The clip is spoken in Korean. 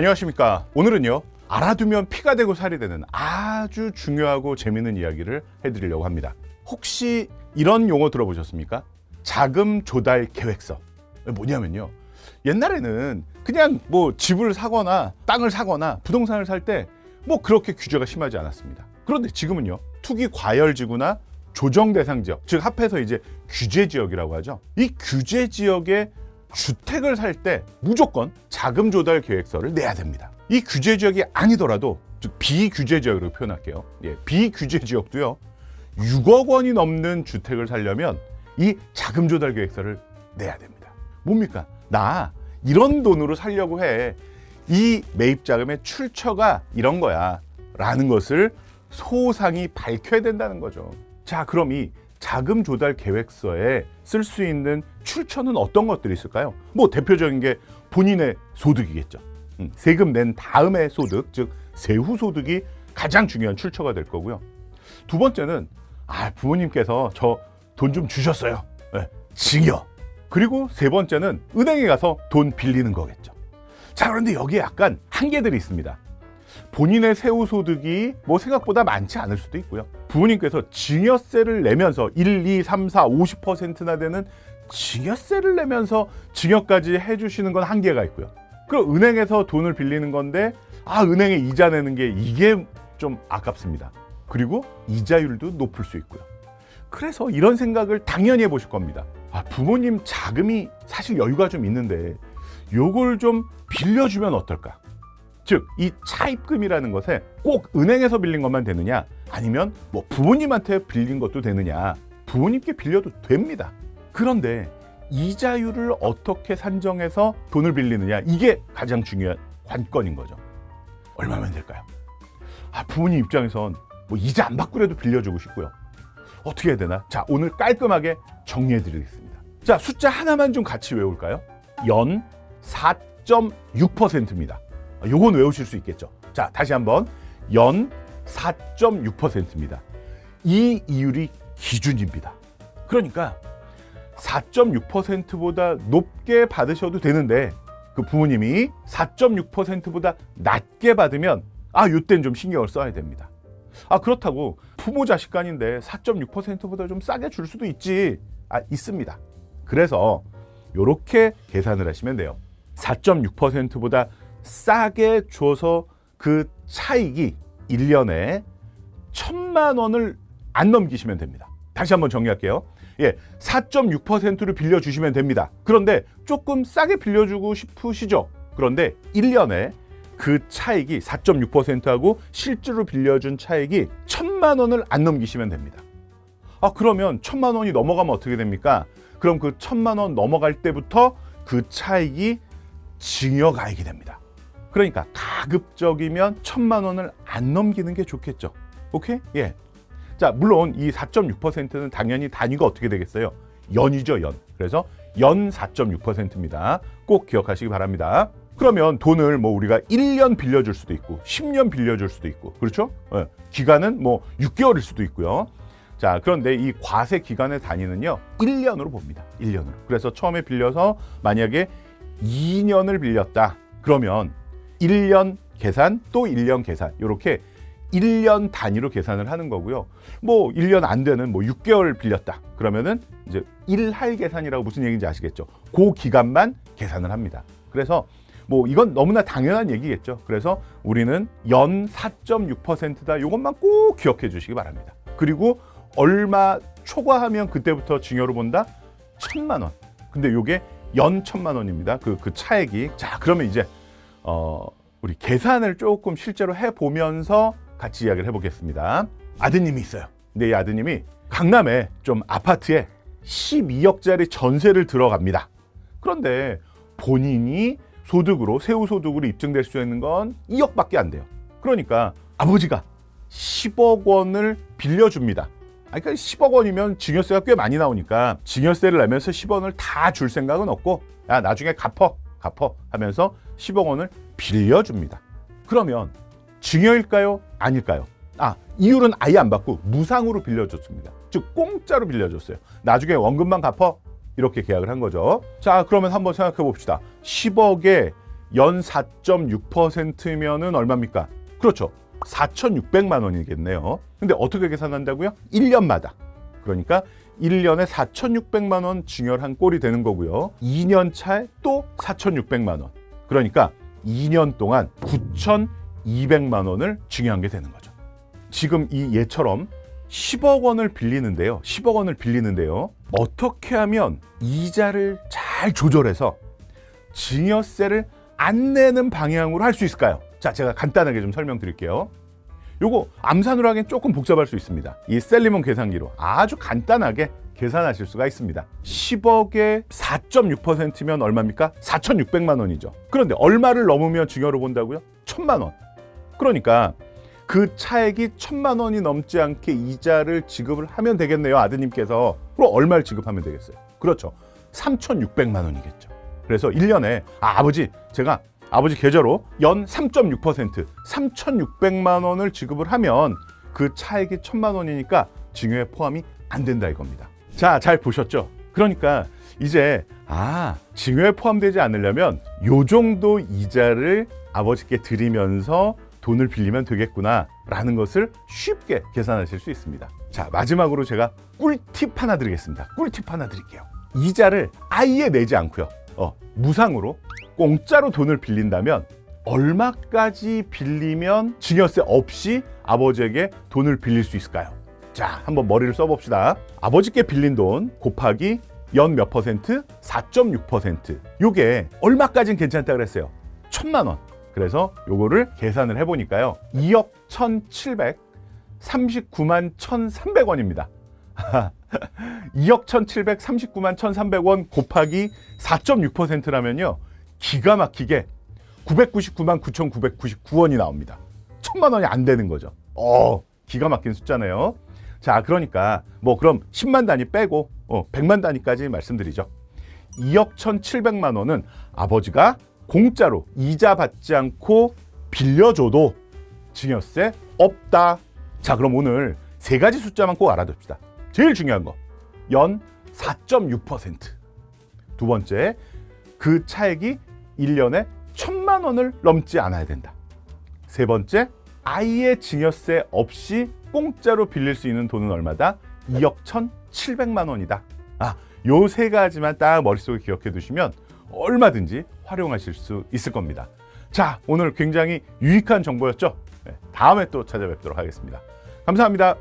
안녕하십니까. 오늘은요. 알아두면 피가 되고 살이 되는 아주 중요하고 재밌는 이야기를 해드리려고 합니다. 혹시 이런 용어 들어보셨습니까? 자금 조달 계획서. 뭐냐면요. 옛날에는 그냥 뭐 집을 사거나 땅을 사거나 부동산을 살 때 뭐 그렇게 규제가 심하지 않았습니다. 그런데 지금은요. 투기 과열 지구나 조정 대상 지역, 즉 합해서 이제 규제 지역이라고 하죠. 이 규제 지역에 주택을 살 때 무조건 자금 조달 계획서를 내야 됩니다. 이 규제 지역이 아니더라도 즉 비규제 지역으로 표현할게요. 예, 비규제 지역도요. 6억 원이 넘는 주택을 살려면 이 자금 조달 계획서를 내야 됩니다. 뭡니까? 나 이런 돈으로 살려고 해. 이 매입 자금의 출처가 이런 거야. 라는 것을 소상히 밝혀야 된다는 거죠. 자, 그럼 이 자금 조달 계획서에 쓸 수 있는 출처는 어떤 것들이 있을까요? 뭐 대표적인 게 본인의 소득이겠죠. 음, 세금 낸 다음의 소득, 즉 세후 소득이 가장 중요한 출처가 될 거고요. 두 번째는 아 부모님께서 저 돈 좀 주셨어요. 네, 증여. 그리고 세 번째는 은행에 가서 돈 빌리는 거겠죠. 자 그런데 여기에 약간 한계들이 있습니다. 본인의 세후 소득이 뭐 생각보다 많지 않을 수도 있고요. 부모님께서 증여세를 내면서 1, 2, 3, 4, 50%나 되는 증여세를 내면서 증여까지 해주시는 건 한계가 있고요. 그럼 은행에서 돈을 빌리는 건데 아 은행에 이자 내는 게 이게 좀 아깝습니다. 그리고 이자율도 높을 수 있고요. 그래서 이런 생각을 당연히 해보실 겁니다. 아, 부모님 자금이 사실 여유가 좀 있는데 요걸 좀 빌려주면 어떨까? 즉, 이 차입금이라는 것에 꼭 은행에서 빌린 것만 되느냐? 아니면 뭐 부모님한테 빌린 것도 되느냐? 부모님께 빌려도 됩니다. 그런데 이자율을 어떻게 산정해서 돈을 빌리느냐? 이게 가장 중요한 관건인 거죠. 얼마면 될까요? 아, 부모님 입장에선 뭐 이자 안 받고라도 빌려주고 싶고요. 어떻게 해야 되나? 자, 오늘 깔끔하게 정리해 드리겠습니다. 자, 숫자 하나만 좀 같이 외울까요? 연 4.6%입니다. 요건 외우실 수 있겠죠. 자, 다시 한번 연 4.6%입니다. 이 이율이 기준입니다. 그러니까 4.6%보다 높게 받으셔도 되는데 그 부모님이 4.6%보다 낮게 받으면 아, 요땐 좀 신경을 써야 됩니다. 아, 그렇다고 부모 자식 간인데 4.6%보다 좀 싸게 줄 수도 있지. 아, 있습니다. 그래서 요렇게 계산을 하시면 돼요. 4.6%보다 싸게 줘서 그 차익이 1년에 천만 원을 안 넘기시면 됩니다. 다시 한번 정리할게요. 예, 4.6%를 빌려주시면 됩니다. 그런데 조금 싸게 빌려주고 싶으시죠? 그런데 1년에 그 차익이 4.6%하고 실제로 빌려준 차익이 천만 원을 안 넘기시면 됩니다. 아, 그러면 천만 원이 넘어가면 어떻게 됩니까? 그럼 그 천만 원 넘어갈 때부터 그 차익이 증여가액이 됩니다. 그러니까 가급적이면 천만 원을 안 넘기는 게 좋겠죠. 오케이? 예. 자, 물론 이 4.6%는 당연히 단위가 어떻게 되겠어요? 연이죠, 연. 그래서 연 4.6%입니다. 꼭 기억하시기 바랍니다. 그러면 돈을 뭐 우리가 1년 빌려줄 수도 있고 10년 빌려줄 수도 있고 그렇죠? 예. 기간은 뭐 6개월일 수도 있고요. 자, 그런데 이 과세 기간의 단위는요, 1년으로 봅니다. 1년으로. 그래서 처음에 빌려서 만약에 2년을 빌렸다. 그러면 1년 계산 또 1년 계산. 이렇게 1년 단위로 계산을 하는 거고요. 뭐 1년 안 되는 뭐 6개월 빌렸다. 그러면은 이제 일할 계산이라고 무슨 얘기인지 아시겠죠? 그 기간만 계산을 합니다. 그래서 뭐 이건 너무나 당연한 얘기겠죠. 그래서 우리는 연 4.6%다. 이것만 꼭 기억해 주시기 바랍니다. 그리고 얼마 초과하면 그때부터 증여로 본다? 천만 원. 근데 요게 연 천만 원입니다. 그, 그 차액이. 자, 그러면 이제, 어, 우리 계산을 조금 실제로 해보면서 같이 이야기를 해보겠습니다. 아드님이 있어요. 근데 이 아드님이 강남에 좀 아파트에 12억짜리 전세를 들어갑니다. 그런데 본인이 소득으로, 세후 소득으로 입증될 수 있는 건 2억밖에 안 돼요. 그러니까 아버지가 10억 원을 빌려줍니다. 그러니까 10억 원이면 증여세가 꽤 많이 나오니까 증여세를 내면서 10원을 다 줄 생각은 없고 야 나중에 갚어 갚어 하면서 10억 원을 빌려줍니다. 그러면 증여일까요? 아닐까요? 아 이율은 아예 안 받고 무상으로 빌려줬습니다. 즉 공짜로 빌려줬어요. 나중에 원금만 갚어 이렇게 계약을 한 거죠. 자 그러면 한번 생각해 봅시다. 10억에 연 4.6%면은 얼마입니까? 그렇죠. 4,600만 원이겠네요. 근데 어떻게 계산한다고요? 1년마다. 그러니까 1년에 4,600만 원 증여한 꼴이 되는 거고요. 2년 차에 또 4,600만 원. 그러니까 2년 동안 9,200만 원을 증여한 게 되는 거죠. 지금 이 예처럼 10억 원을 빌리는데요. 10억 원을 빌리는데요. 어떻게 하면 이자를 잘 조절해서 증여세를 안 내는 방향으로 할 수 있을까요? 자, 제가 간단하게 좀 설명드릴게요. 요거 암산으로 하기엔 조금 복잡할 수 있습니다. 이 셀리몬 계산기로 아주 간단하게 계산하실 수가 있습니다. 10억에 4.6%면 얼마입니까? 4,600만 원이죠. 그런데 얼마를 넘으면 증여로 본다고요? 1,000만 원. 그러니까 그 차액이 1,000만 원이 넘지 않게 이자를 지급을 하면 되겠네요. 아드님께서. 그럼 얼마를 지급하면 되겠어요? 그렇죠. 3,600만 원이겠죠. 그래서 1년에 아, 아버지 제가 아버지 계좌로 연 3.6% 3,600만 원을 지급을 하면 그 차액이 1,000만 원이니까 증여에 포함이 안 된다 이겁니다. 자, 잘 보셨죠? 그러니까 이제 아, 증여에 포함되지 않으려면 요 정도 이자를 아버지께 드리면서 돈을 빌리면 되겠구나라는 것을 쉽게 계산하실 수 있습니다. 자, 마지막으로 제가 꿀팁 하나 드리겠습니다. 꿀팁 하나 드릴게요. 이자를 아예 내지 않고요. 어, 무상으로 공짜로 돈을 빌린다면 얼마까지 빌리면 증여세 없이 아버지에게 돈을 빌릴 수 있을까요? 자, 한번 머리를 써봅시다. 아버지께 빌린 돈 곱하기 연 몇 퍼센트? 4.6%. 요게 얼마까지는 괜찮다 그랬어요? 천만 원. 그래서 요거를 계산을 해보니까요. 2억 1,739만 1,300원입니다. 2억 1,739만 1,300원 곱하기 4.6%라면요. 기가 막히게 999만 9,999원이 나옵니다. 천만 원이 안 되는 거죠. 어, 기가 막힌 숫자네요. 자, 그러니까 뭐 그럼 10만 단위 빼고 어, 100만 단위까지 말씀드리죠. 2억 1,700만 원은 아버지가 공짜로 이자 받지 않고 빌려줘도 증여세 없다. 자, 그럼 오늘 세 가지 숫자만 꼭 알아둡시다. 제일 중요한 거. 연 4.6%. 두 번째, 그 차액이 1년에 천만 원을 넘지 않아야 된다. 세 번째, 아예 증여세 없이 공짜로 빌릴 수 있는 돈은 얼마다? 2억 1,700만 원이다. 아, 요 세 가지만 딱 머릿속에 기억해 두시면 얼마든지 활용하실 수 있을 겁니다. 자, 오늘 굉장히 유익한 정보였죠? 네, 다음에 또 찾아뵙도록 하겠습니다. 감사합니다.